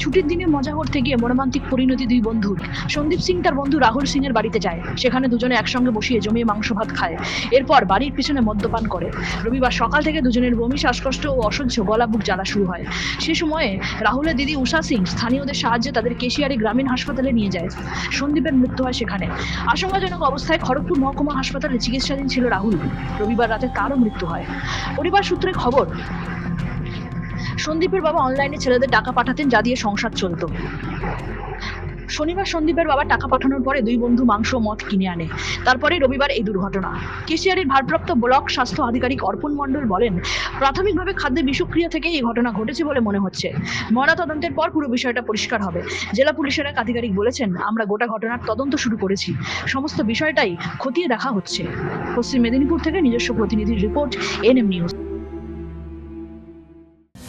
ছুটির দিনে মজা করতে গিয়ে মর্মান্তিক পরিণতি দুই বন্ধুর। সন্দীপ সিং তার বন্ধু রাহুল সিং এর বাড়িতে যায়। সেখানে দুজনে একসঙ্গে বসিয়ে জমিয়ে মাংস ভাত খায়। এরপর বাড়ির পিছনে মদ্যপান করে। রবিবার সকাল থেকে দুজনের বমি, শ্বাসকষ্ট ও অসহ্য গলা বুক জ্বালা শুরু হয়। সে সময়ে রাহুলের দিদি উষা সিং স্থানীয়দের সাহায্যে তাদের কেশিয়ারি গ্রামীণ হাসপাতালে নিয়ে যায়। সন্দীপের মৃত্যু হয় সেখানে। আশঙ্কাজনক অবস্থায় খড়গপুর মহকুমা হাসপাতালে চিকিৎসাধীন ছিল রাহুল। রবিবার রাতে তারও মৃত্যু হয়। পরিবার সূত্রে খবর সন্দীপের বাবা অনলাইনে ছেলেদের টাকা পাঠাতেন, যা দিয়ে সংসার চলতো। শনিবার সন্দীপের বাবা টাকা পাঠানোর পরে দুই বন্ধু মাংস মদ কিনে আনে। তারপরে রবিবার এই দুর্ঘটনা। কেশিয়ারির ভারপ্রাপ্ত ব্লক স্বাস্থ্য আধিকারিক অর্পণ মণ্ডল বলেন, প্রাথমিকভাবে খাদ্যে বিষক্রিয়া থেকে এই ঘটনা ঘটেছে বলে মনে হচ্ছে। ময়নাতদন্তের পর পুরো বিষয়টা পরিষ্কার হবে। জেলা পুলিশের এক আধিকারিক বলেছেন, আমরা গোটা ঘটনার তদন্ত শুরু করেছি। সমস্ত বিষয়টাই খতিয়ে দেখা হচ্ছে। পশ্চিম মেদিনীপুর থেকে নিজস্ব প্রতিনিধির রিপোর্ট, এনএম নিউজ।